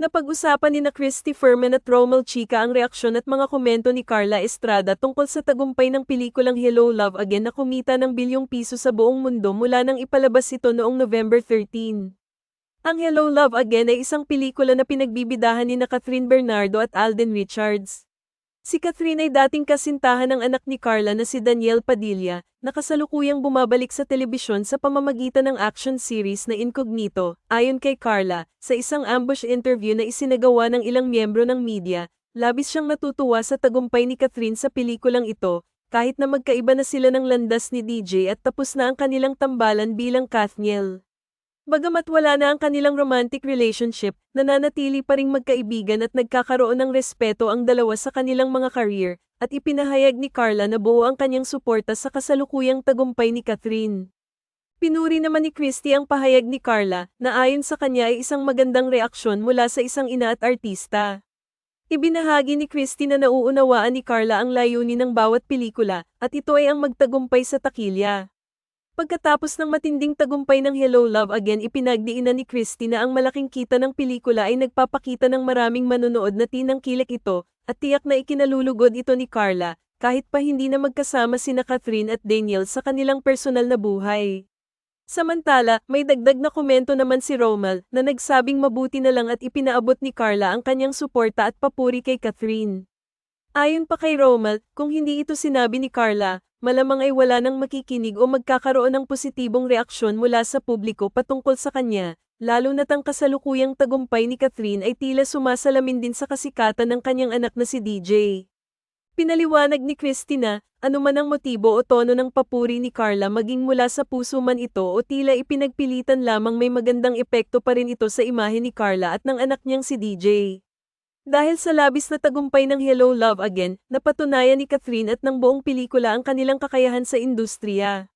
Napag-usapan ni na Christy Furman at Romel Chica ang reaksyon at mga komento ni Carla Estrada tungkol sa tagumpay ng pelikulang Hello Love Again na kumita ng bilyong piso sa buong mundo mula nang ipalabas ito noong November 13. Ang Hello Love Again ay isang pelikula na pinagbibidahan ni na Catherine Bernardo at Alden Richards. Si Catherine ay dating kasintahan ng anak ni Carla na si Daniel Padilla, na kasalukuyang bumabalik sa telebisyon sa pamamagitan ng action series na Incognito. Ayon kay Carla, sa isang ambush interview na isinagawa ng ilang miyembro ng media, labis siyang natutuwa sa tagumpay ni Catherine sa pelikulang ito, kahit na magkaiba na sila ng landas ni DJ at tapos na ang kanilang tambalan bilang Kathniel. Bagamat wala na ang kanilang romantic relationship, nananatili pa ring magkaibigan at nagkakaroon ng respeto ang dalawa sa kanilang mga career, at ipinahayag ni Carla na buo ang kanyang suporta sa kasalukuyang tagumpay ni Catherine. Pinuri naman ni Christy ang pahayag ni Carla, na ayon sa kanya ay isang magandang reaksyon mula sa isang ina at artista. Ibinahagi ni Christy na nauunawaan ni Carla ang layunin ng bawat pelikula, at ito ay ang magtagumpay sa takilya. Pagkatapos ng matinding tagumpay ng Hello Love Again ipinagdiinan ni Christy na ang malaking kita ng pelikula ay nagpapakita ng maraming manonood na tinangkilik ito, at tiyak na ikinalulugod ito ni Carla, kahit pa hindi na magkasama sina Catherine at Daniel sa kanilang personal na buhay. Samantala, may dagdag na komento naman si Romal na nagsabing mabuti na lang at ipinaabot ni Carla ang kanyang suporta at papuri kay Catherine. Ayon pa kay Romal, kung hindi ito sinabi ni Carla, malamang ay wala nang makikinig o magkakaroon ng positibong reaksyon mula sa publiko patungkol sa kanya, lalo na't ang kasalukuyang tagumpay ni Catherine ay tila sumasalamin din sa kasikatan ng kanyang anak na si DJ. Pinaliwanag ni Christina, anuman ang motibo o tono ng papuri ni Carla maging mula sa puso man ito o tila ipinagpilitan lamang may magandang epekto pa rin ito sa imahe ni Carla at ng anak niyang si DJ. Dahil sa labis na tagumpay ng Hello Love Again, napatunayan ni Catherine at ng buong pelikula ang kanilang kakayahan sa industriya.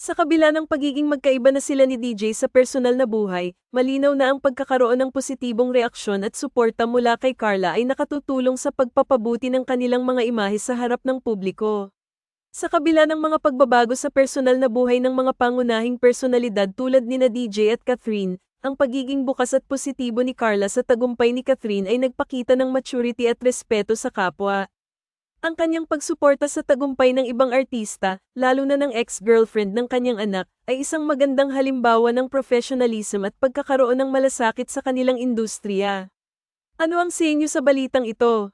Sa kabila ng pagiging magkaiba na sila ni DJ sa personal na buhay, malinaw na ang pagkakaroon ng positibong reaksyon at suporta mula kay Carla ay nakatutulong sa pagpapabuti ng kanilang mga imahe sa harap ng publiko. Sa kabila ng mga pagbabago sa personal na buhay ng mga pangunahing personalidad tulad ni na DJ at Catherine, ang pagiging bukas at positibo ni Carla sa tagumpay ni Catherine ay nagpakita ng maturity at respeto sa kapwa. Ang kanyang pagsuporta sa tagumpay ng ibang artista, lalo na ng ex-girlfriend ng kanyang anak, ay isang magandang halimbawa ng professionalism at pagkakaroon ng malasakit sa kanilang industriya. Ano ang sa inyo sa balitang ito?